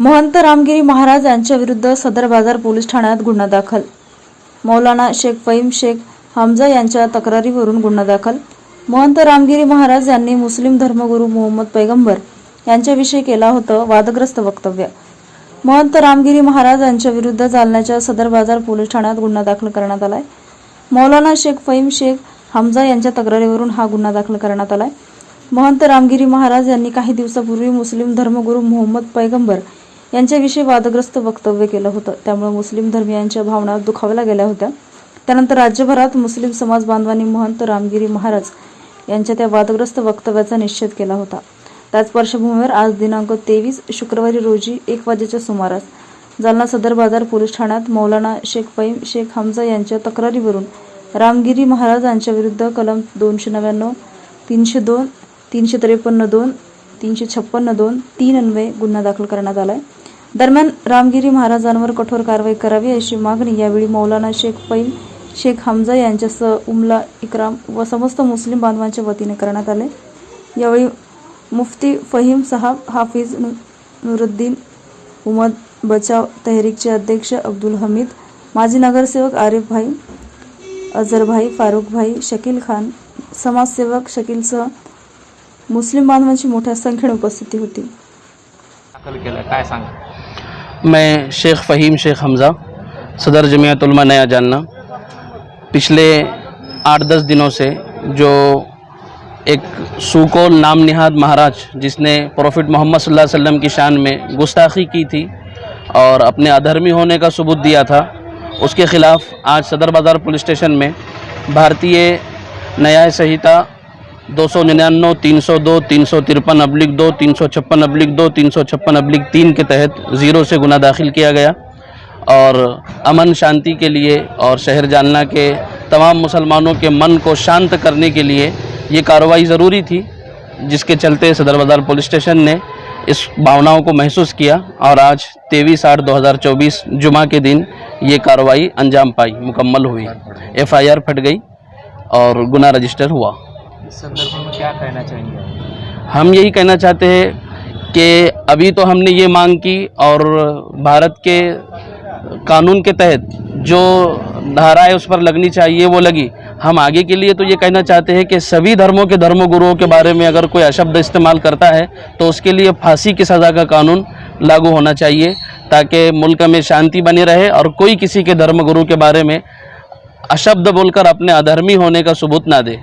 महंत रामगिरी महाराज यांच्याविरुद्ध सदर बाजार पोलीस ठाण्यात गुन्हा दाखल. मौलाना शेख फईम शेख हमजा यांच्या तक्रारीवरून गुन्हा दाखल. महंत रामगिरी महाराज यांनी मुस्लिम धर्मगुरू मोहम्मद पैगंबर यांच्याविषयी केला होतं वादग्रस्त वक्तव्य. महंत रामगिरी महाराज यांच्या विरुद्ध जालन्याच्या सदर बाजार पोलीस ठाण्यात गुन्हा दाखल करण्यात आलाय. मौलाना शेख फईम शेख हमजा यांच्या तक्रारीवरून हा गुन्हा दाखल करण्यात आलाय. महंत रामगिरी महाराज यांनी काही दिवसापूर्वी मुस्लिम धर्मगुरू मोहम्मद पैगंबर यांच्याविषयी वादग्रस्त वक्तव्य केलं होतं. त्यामुळे मुस्लिम धर्मियांच्या भावना दुखावल्या गेल्या होत्या. त्यानंतर राज्यभरात मुस्लिम समाज बांधवांनी महंत रामगिरी महाराज यांच्या त्या वादग्रस्त वक्तव्याचा निषेध केला होता. त्याच पार्श्वभूमीवर आज दिनांक तेवीस शुक्रवारी रोजी एक वाजेच्या सुमारास जालना सदर बाजार पोलीस ठाण्यात मौलाना शेख फईम शेख हमजा यांच्या तक्रारीवरून रामगिरी महाराज यांच्याविरुद्ध कलम दोनशे नव्याण्णव तीनशे दोन तीनशे त्रेपन्न दोन तीनशे छप्पन्न दोन तीन अन्वये गुन्हा दाखल करण्यात आला आहे दरम्यान रामगिरी महाराजांवर कठोर कारवाई करावी अशी मागणी यावेळी मौलाना शेख पैम शेख हमजा यांच्यासह उमला इक्राम व समस्त मुस्लिम बांधवांच्या वतीने करण्यात आले. यावेळी मुफ्ती फहीम साहब हाफिज नु- नुरुद्दीन उमद बचाव तहरीकचे अध्यक्ष अब्दुल हमीद माजी नगरसेवक आरिफ भाई अझरभाई फारुखभाई शकील खान समाजसेवक शकीलसह मुस्लिम बांधवांची मोठ्या संख्येने उपस्थिती होती. केलं. काय सांगा? मैं शेख फ़हीम शेख हमज़ा, सदर जमियतुलमा नया जानना। पिछले आठ दस दिनों से जो एक सुकोल नाम निहाद महाराज, जिसने प्रॉफिट मोहम्मद सल्लल्लाहु अलैहि वसल्लम की शान में गुस्ताखी की थी और अपने अधर्मी होने का सबूत दिया था, उसके ख़िलाफ़ आज सदर बाज़ार पुलिस स्टेशन में भारतीय न्याय संहिता दो सौ निन्यानवे, तीन सौ दो, तीन सौ तिरपन, अब्लिक दो, तीन सौ छप्पन, अब्लिक दो, तीन सौ छप्पन, अब्लिक तीन के तहत ज़ीरो से गुना दाखिल किया गया। और अमन शांति के लिए और शहर जालना के तमाम मुसलमानों के मन को शांत करने के लिए ये कार्रवाई ज़रूरी थी, जिसके चलते सदर बाज़ार पुलिस स्टेशन ने इस भावनाओं को महसूस किया और आज तेईस आठ दो हज़ार चौबीस जुमा के दिन ये कार्रवाई अंजाम पाई, मुकम्मल हुई। एफ़ एफआईआर फट गई और गुना रजिस्टर हुआ। संदर्भ में क्या कहना चाहेंगे हम यही कहना चाहते हैं कि अभी तो हमने ये मांग की और भारत के कानून के तहत जो धाराएँ उस पर लगनी चाहिए, वो लगी। हम आगे के लिए तो ये कहना चाहते हैं कि सभी धर्मों के धर्म गुरुओं के बारे में अगर कोई अशब्द इस्तेमाल करता है तो उसके लिए फांसी की सज़ा का कानून लागू होना चाहिए, ताकि मुल्क में शांति बनी रहे और कोई किसी के धर्म गुरु के बारे में अशब्द बोलकर अपने अधर्मी होने का सबूत ना दे।